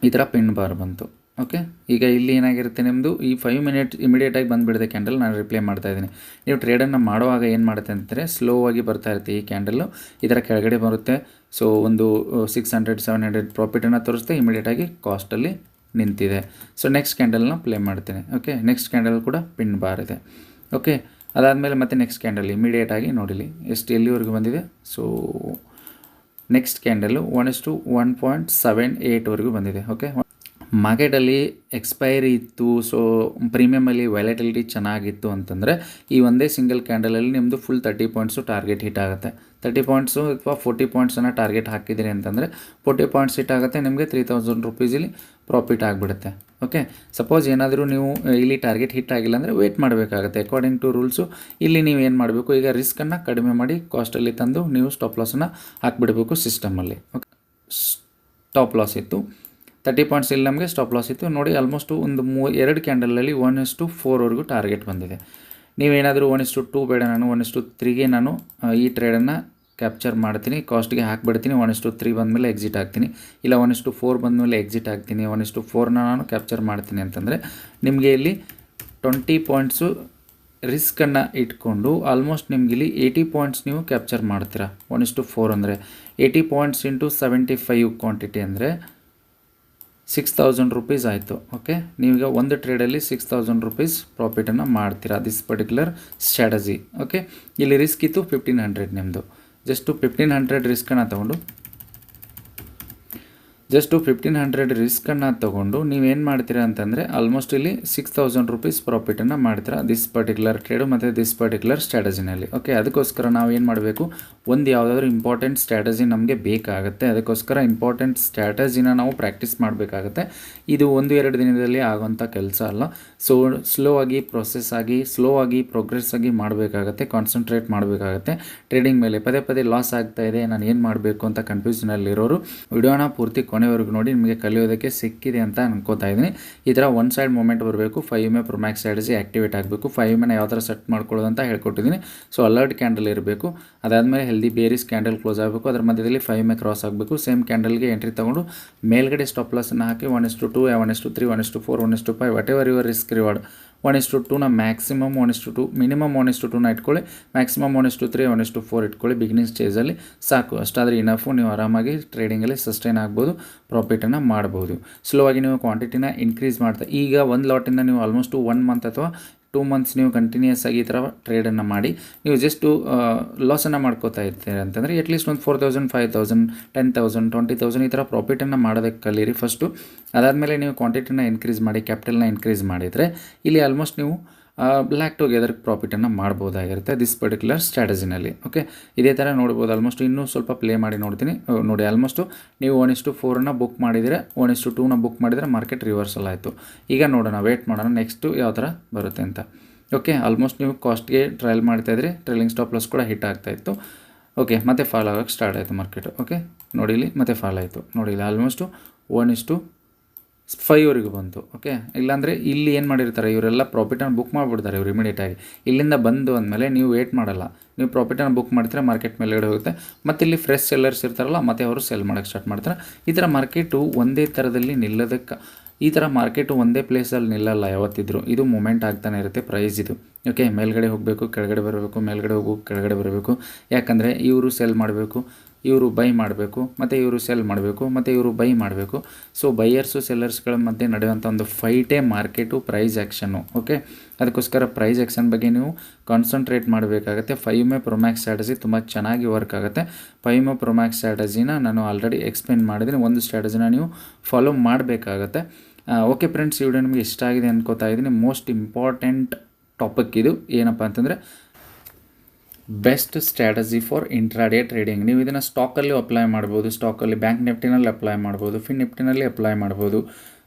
ಈ ಥರ ಪಿನ್ ಬಾರ್ ಬಂತು. ಓಕೆ ಈಗ ಇಲ್ಲಿ ಏನಾಗಿರುತ್ತೆ ನಿಮ್ಮದು ಈ ಫೈವ್ ಮಿನಿಟ್ ಇಮಿಡಿಯೇಟಾಗಿ ಬಂದುಬಿಡಿದೆ ಕ್ಯಾಂಡಲ್ ನಾನು ರಿಪ್ಲೈ ಮಾಡ್ತಾ ಇದ್ದೀನಿ. ನೀವು ಟ್ರೇಡನ್ನು ಮಾಡುವಾಗ ಏನು ಮಾಡುತ್ತೆ ಅಂತಂದರೆ ಸ್ಲೋ ಆಗಿ ಬರ್ತಾ ಇರುತ್ತೆ ಈ ಕ್ಯಾಂಡಲ್ಲು ಇದರ ಕೆಳಗಡೆ ಬರುತ್ತೆ. ಸೊ ಒಂದು ಸಿಕ್ಸ್ ಹಂಡ್ರೆಡ್ ಸೆವೆನ್ ಹಂಡ್ರೆಡ್ ಪ್ರಾಫಿಟನ್ನು ತೋರಿಸುತ್ತೆ ಇಮಿಡಿಯೇಟಾಗಿ ಕಾಸ್ಟಲ್ಲಿ ನಿಂತಿದೆ. ಸೊ ನೆಕ್ಸ್ಟ್ ಕ್ಯಾಂಡಲ್ನ ಪ್ಲೇ ಮಾಡ್ತೇನೆ. ಓಕೆ ನೆಕ್ಸ್ಟ್ ಕ್ಯಾಂಡಲ್ ಕೂಡ ಪಿನ್ ಬಾರ್ ಇದೆ. ಓಕೆ ಅದಾದಮೇಲೆ ಮತ್ತೆ ನೆಕ್ಸ್ಟ್ ಕ್ಯಾಂಡಲ್ ಇಮಿಡಿಯೇಟಾಗಿ ನೋಡಿಲಿ. ಎಷ್ಟು ಎಲ್ಲಿವರೆಗೂ ಬಂದಿದೆ? So next candle one is one point seven ಏಯ್ಟ್ವರೆಗೂ ಬಂದಿದೆ. ಓಕೆ ಮಾರ್ಕೆಟಲ್ಲಿ ಎಕ್ಸ್ಪೈರಿ ಇತ್ತು, ಸೊ ಪ್ರೀಮಿಯಮಲ್ಲಿ ವ್ಯಾಲಿಟಿಲಿಟಿ ಚೆನ್ನಾಗಿತ್ತು ಅಂತಂದರೆ ಈ ಒಂದೇ ಸಿಂಗಲ್ ಕ್ಯಾಂಡಲಲ್ಲಿ ನಿಮ್ಮದು full thirty points target hit ಆಗುತ್ತೆ. ತರ್ಟಿ ಪಾಯಿಂಟ್ಸು ಅಥವಾ ಫೋರ್ಟಿ ಪಾಯಿಂಟ್ಸನ್ನು ಟಾರ್ಗೆಟ್ ಹಾಕಿದ್ದೀರಿ ಅಂತಂದರೆ ಫೋರ್ಟಿ ಪಾಯಿಂಟ್ಸ್ ಹಿಟ್ ಆಗುತ್ತೆ, ನಿಮಗೆ ತ್ರೀ ತೌಸಂಡ್ ರುಪೀಸಲ್ಲಿ ಪ್ರಾಫಿಟ್ ಆಗಿಬಿಡುತ್ತೆ. ಓಕೆ ಸಪೋಸ್ ಏನಾದರೂ ನೀವು ಇಲ್ಲಿ ಟಾರ್ಗೆಟ್ ಹಿಟ್ ಆಗಿಲ್ಲ ಅಂದರೆ ವೇಟ್ ಮಾಡಬೇಕಾಗುತ್ತೆ. ಅಕಾರ್ಡಿಂಗ್ ಟು ರೂಲ್ಸು ಇಲ್ಲಿ ನೀವು ಏನು ಮಾಡಬೇಕು? ಈಗ ರಿಸ್ಕನ್ನು ಕಡಿಮೆ ಮಾಡಿ ಕಾಸ್ಟಲ್ಲಿ ತಂದು ನೀವು ಸ್ಟಾಪ್ ಲಾಸನ್ನು ಹಾಕಿಬಿಡಬೇಕು ಸಿಸ್ಟಮಲ್ಲಿ ಓಕೆ ಸ್ಟಾಪ್ ಲಾಸ್ ಇತ್ತು. ತರ್ಟಿ ಪಾಯಿಂಟ್ಸ್ ಇಲ್ಲಿ ನಮಗೆ ಸ್ಟಾಪ್ ಲಾಸ್ ಇತ್ತು. ನೋಡಿ ಆಲ್ಮೋಸ್ಟ್ ಒಂದು ಮೂ, ಎರಡು ಕ್ಯಾಂಡಲಲ್ಲಿ ಒನ್ ಇಸ್ ಟು ಫೋರ್ವರೆಗೂ ಟಾರ್ಗೆಟ್ ಬಂದಿದೆ. ನೀವೇನಾದರೂ ಒನ್ ಇಸ್ ಟು ಬೇಡ ನಾನು ಒನ್ ಇಸ್ ಟು ತ್ರೀಗೆ ನಾನು ಈ ಟ್ರೇಡನ್ನು ಕ್ಯಾಪ್ಚರ್ ಮಾಡ್ತೀನಿ. ಕಾಸ್ಟ್ಗೆ ಹಾಕ್ಬಿಡ್ತೀನಿ ಒನ್ ಇಸ್ ಟು ತ್ರೀ ಬಂದಮೇಲೆ ಎಕ್ಸಿಟ್ ಆಗ್ತೀನಿ. ಇಲ್ಲ ಒನ್ ಇಸ್ ಟು ಫೋರ್ ಬಂದಮೇಲೆ ಎಕ್ಸಿಟ್ ಆಗ್ತೀನಿ. ಒನ್ ಇಸ್ ಟು ಫೋರ್ನ ನಾನು ಕ್ಯಾಪ್ಚರ್ ಮಾಡ್ತೀನಿ ಅಂತಂದರೆ, ನಿಮಗೆ ಇಲ್ಲಿ ಟ್ವೆಂಟಿ ಪಾಯಿಂಟ್ಸು ರಿಸ್ಕನ್ನು ಇಟ್ಕೊಂಡು ಆಲ್ಮೋಸ್ಟ್ ನಿಮ್ಗೆ ಇಲ್ಲಿ ಏಯ್ಟಿ ಪಾಯಿಂಟ್ಸ್ ನೀವು ಕ್ಯಾಪ್ಚರ್ ಮಾಡ್ತೀರಾ. ಒನ್ ಇಸ್ ಟು ಫೋರ್ ಅಂದರೆ eighty points into seventy five quantity ಅಂದರೆ ಸಿಕ್ಸ್ ತೌಸಂಡ್ ರುಪೀಸ್ ಆಯಿತು ಓಕೆ ನೀವೀಗ ಒಂದು ಟ್ರೇಡಲ್ಲಿ ಸಿಕ್ಸ್ ತೌಸಂಡ್ ರುಪೀಸ್ ಪ್ರಾಫಿಟನ್ನು ಮಾಡ್ತೀರಾ ದಿಸ್ ಪರ್ಟಿಕ್ಯುಲರ್ ಸ್ಟ್ರಾಟಜಿ ಓಕೆ ಇಲ್ಲಿ ರಿಸ್ಕ್ ಇತ್ತು ಫಿಫ್ಟೀನ್ ಹಂಡ್ರೆಡ್ ನಿಮ್ಮದು ಜಸ್ಟು ಫಿಫ್ಟೀನ್ ಹಂಡ್ರೆಡ್ ರಿಸ್ಕನ್ನು ತೊಗೊಂಡು ಜಸ್ಟು ಫಿಫ್ಟೀನ್ ಹಂಡ್ರೆಡ್ ರಿಸ್ಕನ್ನು ತೊಗೊಂಡು ನೀವೇನು ಮಾಡ್ತೀರಾ ಅಂತಂದರೆ ಆಲ್ಮೋಸ್ಟ್ ಇಲ್ಲಿ ಸಿಕ್ಸ್ ತೌಸಂಡ್ ರುಪೀಸ್ ಪ್ರಾಫಿಟನ್ನು ಮಾಡ್ತೀರಾ ದಿಸ್ ಪರ್ಟಿಕ್ಯುಲರ್ ಟ್ರೇಡು ಮತ್ತು ದಿಸ್ ಪರ್ಟಿಕ್ಯುಲರ್ ಸ್ಟ್ರಾಟಜಿನಲ್ಲಿ ಓಕೆ ಅದಕ್ಕೋಸ್ಕರ ನಾವು ಏನು ಮಾಡಬೇಕು? ಒಂದು ಯಾವುದಾದ್ರೂ ಇಂಪಾರ್ಟೆಂಟ್ ಸ್ಟ್ರಾಟಜಿ ನಮಗೆ ಬೇಕಾಗುತ್ತೆ. ಅದಕ್ಕೋಸ್ಕರ ಇಂಪಾರ್ಟೆಂಟ್ ಸ್ಟ್ರಾಟಜಿನ ನಾವು ಪ್ರಾಕ್ಟೀಸ್ ಮಾಡಬೇಕಾಗುತ್ತೆ. ಇದು ಒಂದು ಎರಡು ದಿನದಲ್ಲಿ ಆಗುವಂಥ ಕೆಲಸ ಅಲ್ಲ. ಸೊ ಸ್ಲೋ ಆಗಿ ಪ್ರೊಸೆಸ್ ಆಗಿ ಸ್ಲೋ ಆಗಿ ಪ್ರೋಗ್ರೆಸ್ ಆಗಿ ಮಾಡಬೇಕಾಗತ್ತೆ ಕಾನ್ಸಂಟ್ರೇಟ್ ಮಾಡಬೇಕಾಗತ್ತೆ. ಟ್ರೇಡಿಂಗ್ ಮೇಲೆ ಪದೇ ಪದೇ ಲಾಸ್ ಆಗ್ತಾ ಇದೆ, ನಾನು ಏನು ಮಾಡಬೇಕು ಅಂತ ಕನ್ಫ್ಯೂಷನಲ್ಲಿರೋರು ವಿಡಿಯೋನ ಪೂರ್ತಿ ಕೊನೆವರೆಗೂ ನೋಡಿ ನಿಮಗೆ ಕಲಿಯೋದಕ್ಕೆ ಸಿಕ್ಕಿದೆ ಅಂತ ಅನ್ಕೋತಾ ಇದ್ದೀನಿ. ಈ ಥರ ಒನ್ ಸೈಡ್ ಮೂಮೆಂಟ್ ಬರಬೇಕು five May Promax strategy activate ಆಗಬೇಕು ಫೈವ್ ಮೇನ ಯಾವ ಥರ ಸೆಟ್ ಮಾಡ್ಕೊಳ್ಳೋದು ಅಂತ ಹೇಳ್ಕೊಟ್ಟಿದ್ದೀನಿ. ಸೊ ಅಲರ್ಟ್ ಕ್ಯಾಂಡಲ್ ಇರಬೇಕು. ಅದಾದಮೇಲೆ ಹೆಲ್ದಿ ಬೇರಿಸ್ ಕ್ಯಾಂಡಲ್ ಕ್ಲೋಸ್ ಆಗಬೇಕು. ಅದರ ಮಧ್ಯದಲ್ಲಿ ಫೈವ್ ಮೇ ಕ್ರಾಸ್ ಆಗಬೇಕು. ಸೇಮ್ ಕ್ಯಾಂಡಲ್ಗೆ ಎಂಟ್ರಿ ತೊಗೊಂಡು ಮೇಲ್ಗಡೆ ಸ್ಟಾಪ್ ಲಾಸನ್ನು ಹಾಕಿ one is to two one is to three one is to four one is to five whatever your risk reward one is to ಟೂನ maximum one is to two minimum one is to ಟೂನ ಇಟ್ಕೊಳ್ಳಿ. Maximum one is to three one is to four ಇಟ್ಕೊಳ್ಳಿ. Beginning ಸ್ಟೇಜಲ್ಲಿ ಸಾಕು. ಅಷ್ಟಾದರೆ ಇನಫು ನೀವು ಆರಾಮಾಗಿ ಟ್ರೇಡಿಂಗಲ್ಲಿ sustain ಆಗ್ಬೋದು ಪ್ರಾಫಿಟನ್ನು ಮಾಡ್ಬೋದು. Slow ಆಗಿ ನೀವು ಕ್ವಾಂಟಿಟಿನ ಇನ್ಕ್ರೀಸ್ ಮಾಡ್ತಾ ಈಗ ಒಂದು ಲಾಟಿಂದ ನೀವು ಆಲ್ಮೋಸ್ಟ್ ಒನ್ ಮಂತ್ ಅಥವಾ ಟೂ ಮಂತ್ಸ್ ನೀವು ಕಂಟಿನ್ಯೂಸ್ ಆಗಿ ಈ ಥರ ಟ್ರೇಡನ್ನು ಮಾಡಿ, ನೀವು ಜಸ್ಟು ಲಾಸನ್ನು ಮಾಡ್ಕೋತಾ ಇರ್ತೀರ ಅಂತಂದರೆ ಅಟ್ಲೀಸ್ಟ್ ಒಂದು four thousand five thousand ten thousand twenty thousand ಈ ಥರ ಪ್ರಾಫಿಟನ್ನು ಮಾಡೋದಕ್ಕೆ ಕಲೀರಿ ಫಸ್ಟು ಅದಾದಮೇಲೆ ನೀವು ಕ್ವಾಂಟಿಟಿನ ಇನ್ಕ್ರೀಸ್ ಮಾಡಿ ಕ್ಯಾಪಿಟಲ್ನ ಇನ್ಕ್ರೀಸ್ ಮಾಡಿದರೆ, ಇಲ್ಲಿ ಆಲ್ಮೋಸ್ಟ್ ನೀವು ಬ್ಲ್ಯಾಕ್ ಟುಗೆದರ್ ಪ್ರಾಫಿಟನ್ನು ಮಾಡ್ಬೋದಾಗಿರುತ್ತೆ ದಿಸ್ ಪರ್ಟಿಕ್ಯುಲರ್ ಸ್ಟ್ರಾಟಜಿನಲ್ಲಿ ಓಕೆ ಇದೇ ಥರ ನೋಡ್ಬೋದು ಆಲ್ಮೋಸ್ಟ್ ಇನ್ನೂ ಸ್ವಲ್ಪ ಪ್ಲೇ ಮಾಡಿ ನೋಡ್ತೀನಿ. ನೋಡಿ ಆಲ್ಮೋಸ್ಟು ನೀವು ಒನ್ ಇಸ್ಟು ಫೋರನ್ನು ಬುಕ್ ಮಾಡಿದರೆ ಒನ್ ಇಸ್ಟು ಟೂನ ಬುಕ್ ಮಾಡಿದರೆ ಮಾರ್ಕೆಟ್ ರಿವರ್ಸಲ್ ಆಯಿತು. ಈಗ ನೋಡೋಣ ವೇಟ್ ಮಾಡೋಣ ನೆಕ್ಸ್ಟು ಯಾವ ಥರ ಬರುತ್ತೆ ಅಂತ. ಓಕೆ ಆಲ್ಮೋಸ್ಟ್ ನೀವು ಕಾಸ್ಟ್ಗೆ ಟ್ರಯಲ್ ಮಾಡ್ತಾಯಿದ್ರೆ ಟ್ರೈಲಿಂಗ್ ಸ್ಟಾಪ್ ಲಾಸ್ ಕೂಡ ಹಿಟ್ ಆಗ್ತಾ ಇತ್ತು. ಓಕೆ ಮತ್ತೆ ಫಾಲೋ ಆಗೋಕ್ಕೆ ಸ್ಟಾರ್ಟ್ ಆಯಿತು ಮಾರ್ಕೆಟ್ ಓಕೆ ನೋಡಿ ಇಲ್ಲಿ, ಮತ್ತೆ ಫಾಲೋ ಆಯಿತು. ನೋಡಿ ಇಲ್ಲಿ ಆಲ್ಮೋಸ್ಟು ಒನ್ ಇಸ್ಟು ಫೈವ್ವರೆಗೂ ಬಂತು ಓಕೆ ಇಲ್ಲಾಂದರೆ ಇಲ್ಲಿ ಏನು ಮಾಡಿರ್ತಾರೆ, ಇವರೆಲ್ಲ ಪ್ರಾಫಿಟನ್ನು ಬುಕ್ ಮಾಡಿಬಿಡ್ತಾರೆ ಇವ್ರು ಇಮಿಡಿಯೇಟಾಗಿ ಇಲ್ಲಿಂದ ಬಂದು ಅಂದಮೇಲೆ ನೀವು ವೇಟ್ ಮಾಡಲ್ಲ. ನೀವು ಪ್ರಾಫಿಟನ್ನು ಬುಕ್ ಮಾಡಿದರೆ ಮಾರ್ಕೆಟ್ ಮೇಲ್ಗಡೆ ಹೋಗುತ್ತೆ. ಮತ್ತು ಇಲ್ಲಿ ಫ್ರೆಶ್ ಸೆಲ್ಲರ್ಸ್ ಇರ್ತಾರಲ್ಲ, ಮತ್ತೆ ಅವರು ಸೆಲ್ ಮಾಡೋಕ್ಕೆ ಸ್ಟಾರ್ಟ್ ಮಾಡ್ತಾರೆ. ಈ ಥರ ಮಾರ್ಕೆಟು ಒಂದೇ ಥರದಲ್ಲಿ ನಿಲ್ಲೋದಕ್ಕೆ, ಈ ಥರ ಮಾರ್ಕೆಟು ಒಂದೇ ಪ್ಲೇಸಲ್ಲಿ ನಿಲ್ಲಲ್ಲ ಯಾವತ್ತಿದ್ರು. ಇದು ಮೂಮೆಂಟ್ ಆಗ್ತಾನೆ ಇರುತ್ತೆ ಪ್ರೈಸ್ ಇದು ಓಕೆ ಮೇಲ್ಗಡೆ ಹೋಗಬೇಕು, ಕೆಳಗಡೆ ಬರಬೇಕು, ಮೇಲ್ಗಡೆ ಹೋಗು, ಕೆಳಗಡೆ ಬರಬೇಕು. ಯಾಕಂದರೆ ಇವರು ಸೆಲ್ ಮಾಡಬೇಕು ಇವರು ಬೈ ಮಾಡಬೇಕು, ಮತ್ತು ಇವರು ಸೆಲ್ ಮಾಡಬೇಕು, ಮತ್ತು ಇವರು ಬೈ ಮಾಡಬೇಕು. ಸೊ ಬೈಯರ್ಸು ಸೆಲ್ಲರ್ಸ್ಗಳ ಮಧ್ಯೆ ನಡೆಯುವಂಥ ಒಂದು ಫೈಟೇ ಮಾರ್ಕೆಟು ಪ್ರೈಸ್ ಆ್ಯಕ್ಷನು ಓಕೆ ಅದಕ್ಕೋಸ್ಕರ ಪ್ರೈಸ್ ಆ್ಯಕ್ಷನ್ ಬಗ್ಗೆ ನೀವು ಕಾನ್ಸಂಟ್ರೇಟ್ ಮಾಡಬೇಕಾಗತ್ತೆ. ಫೈವ್ ಮೇ ಪ್ರೊಮ್ಯಾಕ್ಸ್ ಸ್ಟ್ರಾಟಜಿ ತುಂಬ ಚೆನ್ನಾಗಿ ವರ್ಕ್ ಆಗುತ್ತೆ. ಫೈವ್ ಮೇ ಪ್ರೊಮ್ಯಾಕ್ಸ್ ಸ್ಟ್ರಾಟಜಿನ ನಾನು ಆಲ್ರೆಡಿ ಎಕ್ಸ್ಪ್ಲೇನ್ ಮಾಡಿದ್ದೀನಿ. ಒಂದು ಸ್ಟ್ರಾಟಜಿನ ನೀವು ಫಾಲೋ ಮಾಡಬೇಕಾಗತ್ತೆ. ಓಕೆ ಫ್ರೆಂಡ್ಸ್ ಈ ವಿಡಿಯೋ ನಿಮಗೆ ಇಷ್ಟ ಆಗಿದೆ ಅನ್ಕೋತಾ ಇದ್ದೀನಿ. ಮೋಸ್ಟ್ ಇಂಪಾರ್ಟೆಂಟ್ ಟಾಪಿಕ್ ಇದು. ಏನಪ್ಪ ಅಂತಂದರೆ best strategy for intraday trading ನೀವು ಇದನ್ನು ಸ್ಟಾಕಲ್ಲಿ ಅಪ್ಲೈ ಮಾಡ್ಬೋದು ಸ್ಟಾಕಲ್ಲಿ ಬ್ಯಾಂಕ್ ನಿಫ್ಟಿನಲ್ಲಿ ಅಪ್ಲೈ ಮಾಡ್ಬೋದು ಫಿನ್ ನಿಫ್ಟಿನಲ್ಲಿ ಅಪ್ಲೈ ಮಾಡ್ಬೋದು.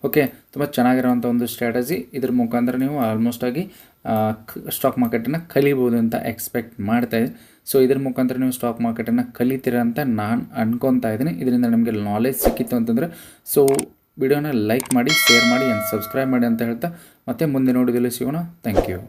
ಓಕೆ ತುಂಬ ಚೆನ್ನಾಗಿರುವಂಥ ಒಂದು ಸ್ಟ್ರಾಟಜಿ ಇದ್ರ ಮುಖಾಂತರ ನೀವು ಆಲ್ಮೋಸ್ಟ್ ಆಗಿ ಸ್ಟಾಕ್ ಮಾರ್ಕೆಟನ್ನು ಕಲಿಬೋದು ಅಂತ ಎಕ್ಸ್ಪೆಕ್ಟ್ ಮಾಡ್ತಾ ಇದೆ ಸೊ ಇದ್ರ ಮುಖಾಂತರ ನೀವು ಸ್ಟಾಕ್ ಮಾರ್ಕೆಟನ್ನು ಕಲಿತೀರ ಅಂತ ನಾನು ಅನ್ಕೊತಾ ಇದ್ದೀನಿ. ಇದರಿಂದ ನಿಮಗೆ ನಾಲೆಜ್ ಸಿಕ್ಕಿತ್ತು ಅಂತಂದರೆ ಸೊ ವಿಡಿಯೋನ ಲೈಕ್ ಮಾಡಿ ಶೇರ್ ಮಾಡಿ ಆ್ಯಂಡ್ ಸಬ್ಸ್ಕ್ರೈಬ್ ಮಾಡಿ ಅಂತ ಹೇಳ್ತಾ ಮತ್ತೆ ಮುಂದೆ ನೋಡಿದಲ್ಲಿ ಸಿಗೋಣ. Thank you